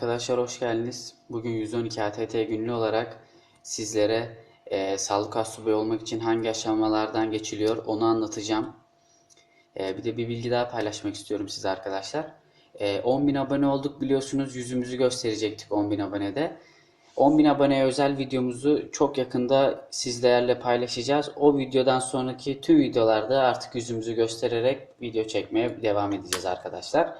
Arkadaşlar hoş geldiniz. Bugün 112 ATT günlüğü olarak sizlere e, sağlık astsubayı olmak için hangi aşamalardan geçiliyor onu anlatacağım. E, bir de bir bilgi daha paylaşmak istiyorum size arkadaşlar. E, 10.000 abone olduk biliyorsunuz yüzümüzü gösterecektik 10.000 abonede. 10.000 aboneye özel videomuzu çok yakında sizlerle paylaşacağız. O videodan sonraki tüm videolarda artık yüzümüzü göstererek video çekmeye devam edeceğiz arkadaşlar.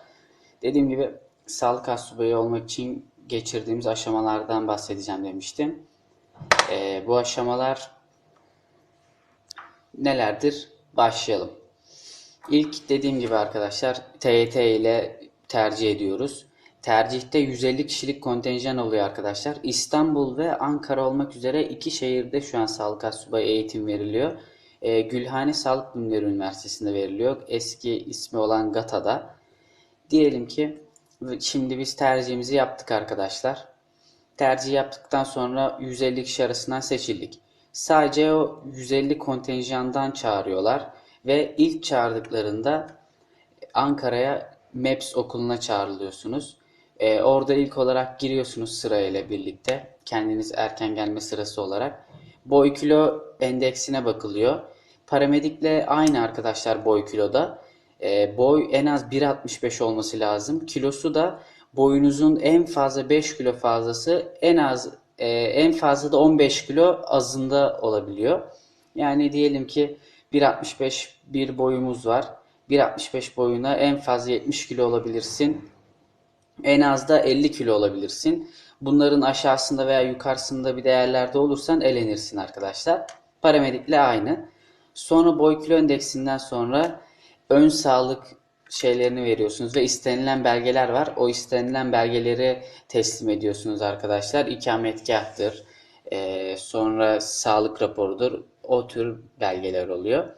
Dediğim gibi sağlık astsubayı olmak için geçirdiğimiz aşamalardan bahsedeceğim demiştim. Ee, bu aşamalar nelerdir? Başlayalım. İlk dediğim gibi arkadaşlar TYT ile tercih ediyoruz. Tercihte 150 kişilik kontenjan oluyor arkadaşlar. İstanbul ve Ankara olmak üzere iki şehirde şu an sağlık astsubayı eğitim veriliyor. Ee, Gülhane Sağlık Bilimleri Üniversitesi'nde veriliyor. Eski ismi olan GATA'da. Diyelim ki şimdi biz tercihimizi yaptık arkadaşlar. Tercih yaptıktan sonra 150 kişi arasından seçildik. Sadece o 150 kontenjandan çağırıyorlar ve ilk çağırdıklarında Ankara'ya MEPS okuluna çağrılıyorsunuz. Ee, orada ilk olarak giriyorsunuz sırayla birlikte. Kendiniz erken gelme sırası olarak. Boy kilo endeksine bakılıyor. Paramedikle aynı arkadaşlar boy kiloda. E, boy en az 1.65 olması lazım. Kilosu da boyunuzun en fazla 5 kilo fazlası en az e, en fazla da 15 kilo azında olabiliyor. Yani diyelim ki 1.65 bir boyumuz var. 1.65 boyuna en fazla 70 kilo olabilirsin. En az da 50 kilo olabilirsin. Bunların aşağısında veya yukarısında bir değerlerde olursan elenirsin arkadaşlar. Paramedikle aynı. Sonra boy kilo endeksinden sonra ön sağlık şeylerini veriyorsunuz ve istenilen belgeler var. O istenilen belgeleri teslim ediyorsunuz arkadaşlar. İkametgahtır, e, sonra sağlık raporudur. O tür belgeler oluyor.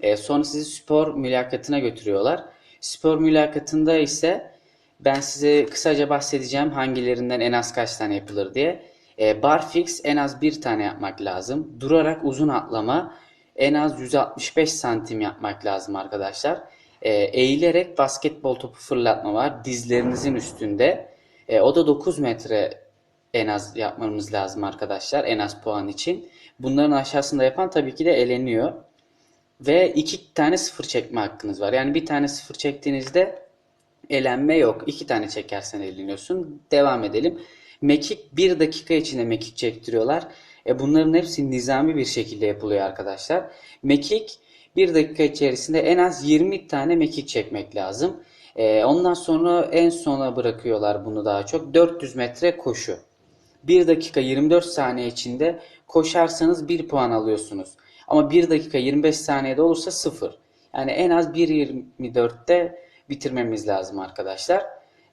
E, sonra sizi spor mülakatına götürüyorlar. Spor mülakatında ise ben size kısaca bahsedeceğim hangilerinden en az kaç tane yapılır diye. E, barfix en az bir tane yapmak lazım. Durarak uzun atlama en az 165 santim yapmak lazım arkadaşlar. E, eğilerek basketbol topu fırlatma var dizlerinizin üstünde. E, o da 9 metre en az yapmamız lazım arkadaşlar en az puan için. Bunların aşağısında yapan tabii ki de eleniyor. Ve iki tane sıfır çekme hakkınız var. Yani bir tane sıfır çektiğinizde elenme yok. İki tane çekersen eleniyorsun. Devam edelim. Mekik bir dakika içinde mekik çektiriyorlar. E bunların hepsi nizami bir şekilde yapılıyor arkadaşlar. Mekik bir dakika içerisinde en az 20 tane mekik çekmek lazım. E, ondan sonra en sona bırakıyorlar bunu daha çok. 400 metre koşu. 1 dakika 24 saniye içinde koşarsanız 1 puan alıyorsunuz. Ama 1 dakika 25 saniyede olursa 0. Yani en az 1.24'te bitirmemiz lazım arkadaşlar.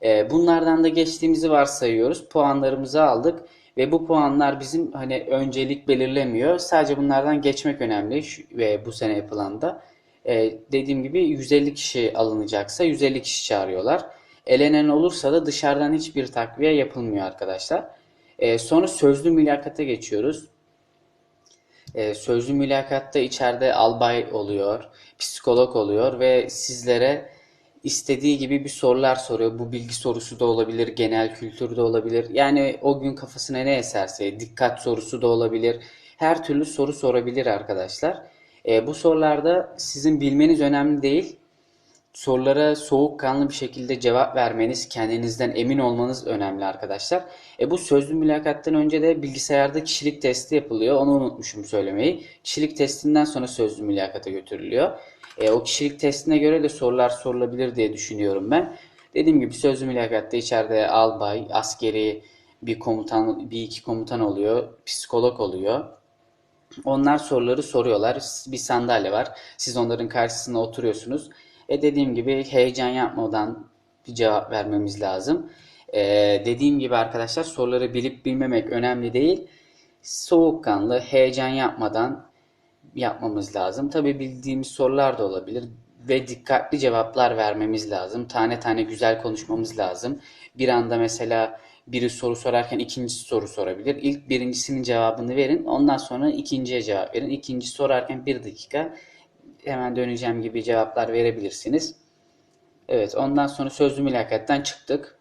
E, bunlardan da geçtiğimizi varsayıyoruz. Puanlarımızı aldık. Ve bu puanlar bizim hani öncelik belirlemiyor. Sadece bunlardan geçmek önemli ve bu sene yapılan da. Ee, dediğim gibi 150 kişi alınacaksa 150 kişi çağırıyorlar. Elenen olursa da dışarıdan hiçbir takviye yapılmıyor arkadaşlar. Ee, sonra sözlü mülakata geçiyoruz. Ee, sözlü mülakatta içeride albay oluyor, psikolog oluyor ve sizlere istediği gibi bir sorular soruyor. Bu bilgi sorusu da olabilir, genel kültür de olabilir. Yani o gün kafasına ne eserse, dikkat sorusu da olabilir. Her türlü soru sorabilir arkadaşlar. E, bu sorularda sizin bilmeniz önemli değil. Sorulara soğukkanlı bir şekilde cevap vermeniz, kendinizden emin olmanız önemli arkadaşlar. E, bu sözlü mülakattan önce de bilgisayarda kişilik testi yapılıyor. Onu unutmuşum söylemeyi. Kişilik testinden sonra sözlü mülakata götürülüyor. E, o kişilik testine göre de sorular sorulabilir diye düşünüyorum ben. Dediğim gibi sözlü mülakatta içeride albay, askeri bir komutan, bir iki komutan oluyor, psikolog oluyor. Onlar soruları soruyorlar. Bir sandalye var. Siz onların karşısına oturuyorsunuz. E dediğim gibi heyecan yapmadan bir cevap vermemiz lazım. E, dediğim gibi arkadaşlar soruları bilip bilmemek önemli değil. Soğukkanlı, heyecan yapmadan yapmamız lazım. Tabi bildiğimiz sorular da olabilir ve dikkatli cevaplar vermemiz lazım. Tane tane güzel konuşmamız lazım. Bir anda mesela biri soru sorarken ikincisi soru sorabilir. İlk birincisinin cevabını verin. Ondan sonra ikinciye cevap verin. İkinci sorarken bir dakika hemen döneceğim gibi cevaplar verebilirsiniz. Evet ondan sonra sözlü mülakattan çıktık.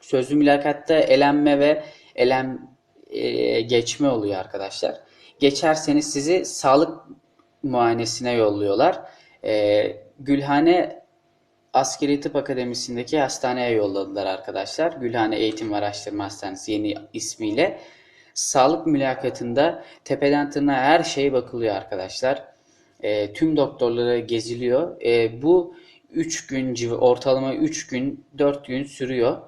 Sözlü mülakatta elenme ve elen e, geçme oluyor arkadaşlar. Geçerseniz sizi sağlık muayenesine yolluyorlar. E, Gülhane Askeri Tıp Akademisi'ndeki hastaneye yolladılar arkadaşlar. Gülhane Eğitim ve Araştırma Hastanesi yeni ismiyle. Sağlık mülakatında tepeden tırnağa her şeye bakılıyor arkadaşlar. E, tüm doktorları geziliyor. E, bu 3 gün civ- ortalama 3 gün 4 gün sürüyor.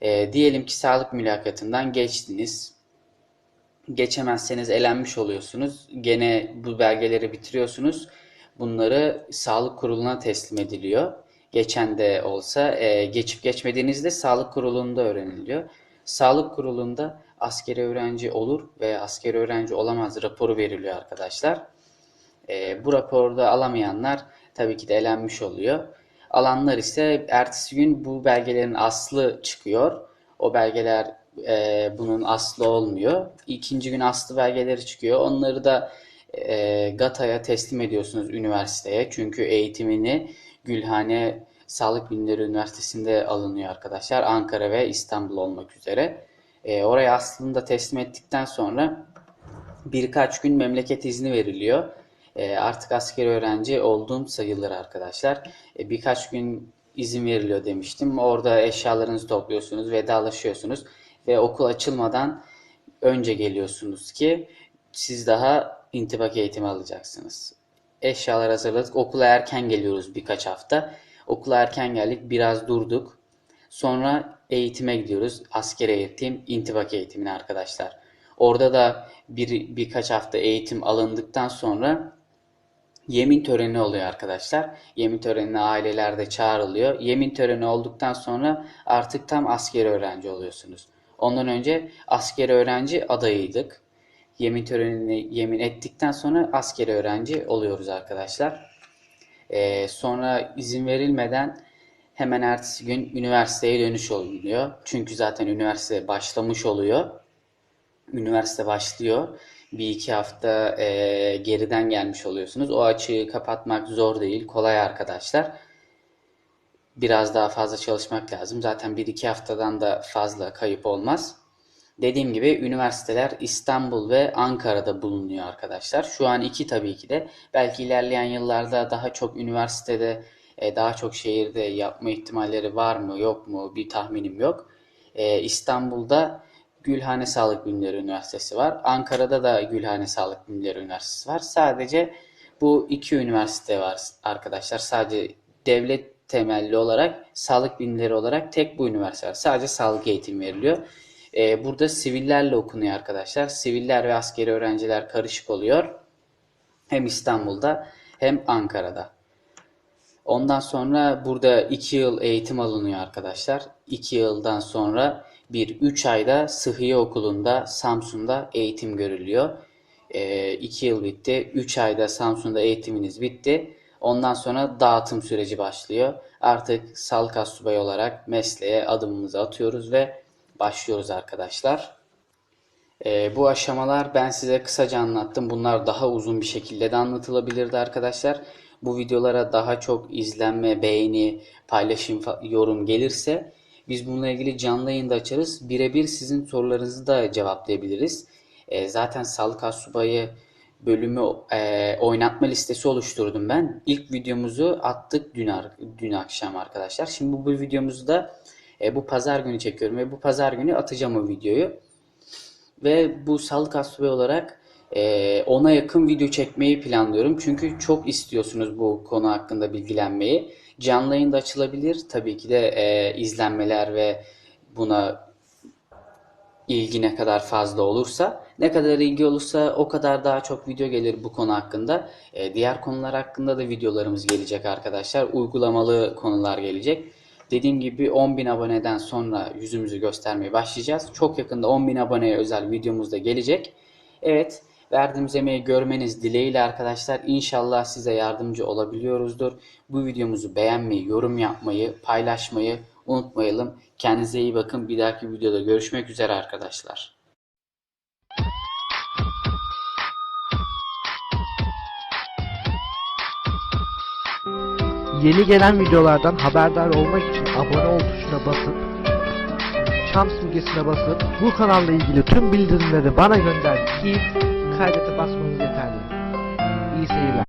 E, diyelim ki sağlık mülakatından geçtiniz. Geçemezseniz elenmiş oluyorsunuz. Gene bu belgeleri bitiriyorsunuz. Bunları sağlık kuruluna teslim ediliyor. Geçen de olsa e, geçip geçmediğinizde sağlık kurulunda öğreniliyor. Sağlık kurulunda askeri öğrenci olur veya askeri öğrenci olamaz raporu veriliyor arkadaşlar. E, bu raporda alamayanlar tabii ki de elenmiş oluyor. Alanlar ise ertesi gün bu belgelerin aslı çıkıyor. O belgeler e, bunun aslı olmuyor. İkinci gün aslı belgeleri çıkıyor. Onları da e, GATA'ya teslim ediyorsunuz üniversiteye. Çünkü eğitimini Gülhane Sağlık Bilimleri Üniversitesi'nde alınıyor arkadaşlar. Ankara ve İstanbul olmak üzere. E, oraya aslında teslim ettikten sonra birkaç gün memleket izni veriliyor. E, artık askeri öğrenci olduğum sayılır arkadaşlar. E, birkaç gün izin veriliyor demiştim. Orada eşyalarınızı topluyorsunuz, vedalaşıyorsunuz ve okul açılmadan önce geliyorsunuz ki siz daha intibak eğitimi alacaksınız. Eşyalar hazırladık. Okula erken geliyoruz birkaç hafta. Okula erken geldik, biraz durduk. Sonra eğitime gidiyoruz. Asker eğitim, intibak eğitimine arkadaşlar. Orada da bir birkaç hafta eğitim alındıktan sonra yemin töreni oluyor arkadaşlar. Yemin törenine aileler de çağrılıyor. Yemin töreni olduktan sonra artık tam askeri öğrenci oluyorsunuz. Ondan önce askeri öğrenci adayıydık. Yemin törenini yemin ettikten sonra askeri öğrenci oluyoruz arkadaşlar. Ee, sonra izin verilmeden hemen ertesi gün üniversiteye dönüş oluyor. Çünkü zaten üniversite başlamış oluyor. Üniversite başlıyor. Bir iki hafta e, geriden gelmiş oluyorsunuz. O açığı kapatmak zor değil, kolay arkadaşlar. Biraz daha fazla çalışmak lazım. Zaten bir iki haftadan da fazla kayıp olmaz. Dediğim gibi üniversiteler İstanbul ve Ankara'da bulunuyor arkadaşlar. Şu an iki tabii ki de. Belki ilerleyen yıllarda daha çok üniversitede, daha çok şehirde yapma ihtimalleri var mı yok mu bir tahminim yok. İstanbul'da Gülhane Sağlık Bilimleri Üniversitesi var. Ankara'da da Gülhane Sağlık Bilimleri Üniversitesi var. Sadece bu iki üniversite var arkadaşlar. Sadece devlet temelli olarak, sağlık bilimleri olarak tek bu üniversite var. Sadece sağlık eğitimi veriliyor. Ee, burada sivillerle okunuyor arkadaşlar. Siviller ve askeri öğrenciler karışık oluyor. Hem İstanbul'da hem Ankara'da. Ondan sonra burada 2 yıl eğitim alınıyor arkadaşlar. 2 yıldan sonra bir 3 ayda Sıhhiye Okulu'nda Samsun'da eğitim görülüyor. 2 yıl bitti. 3 ayda Samsun'da eğitiminiz bitti. Ondan sonra dağıtım süreci başlıyor. Artık sağlık astsubayı olarak mesleğe adımımızı atıyoruz ve başlıyoruz arkadaşlar. Ee, bu aşamalar ben size kısaca anlattım. Bunlar daha uzun bir şekilde de anlatılabilirdi arkadaşlar. Bu videolara daha çok izlenme, beğeni, paylaşım, yorum gelirse biz bununla ilgili canlı yayında açarız. Birebir sizin sorularınızı da cevaplayabiliriz. Ee, zaten Sağlık Astsubayı bölümü e, oynatma listesi oluşturdum ben. İlk videomuzu attık dün, dün akşam arkadaşlar. Şimdi bu, bu videomuzu da e, bu pazar günü çekiyorum ve bu pazar günü atacağım o videoyu. Ve bu sağlık astsubayı olarak e, ona yakın video çekmeyi planlıyorum. Çünkü çok istiyorsunuz bu konu hakkında bilgilenmeyi. Canlı yayında açılabilir. Tabii ki de e, izlenmeler ve buna ilgi ne kadar fazla olursa, ne kadar ilgi olursa o kadar daha çok video gelir bu konu hakkında. E, diğer konular hakkında da videolarımız gelecek arkadaşlar. Uygulamalı konular gelecek. Dediğim gibi 10.000 aboneden sonra yüzümüzü göstermeye başlayacağız. Çok yakında 10.000 aboneye özel videomuz da gelecek. Evet, verdiğimiz emeği görmeniz dileğiyle arkadaşlar. İnşallah size yardımcı olabiliyoruzdur. Bu videomuzu beğenmeyi, yorum yapmayı, paylaşmayı unutmayalım. Kendinize iyi bakın. Bir dahaki videoda görüşmek üzere arkadaşlar. Yeni gelen videolardan haberdar olmak için abone ol tuşuna basıp çan simgesine basıp bu kanalla ilgili tüm bildirimleri bana gönder ki kaydete basmanız yeterli. İyi seyirler.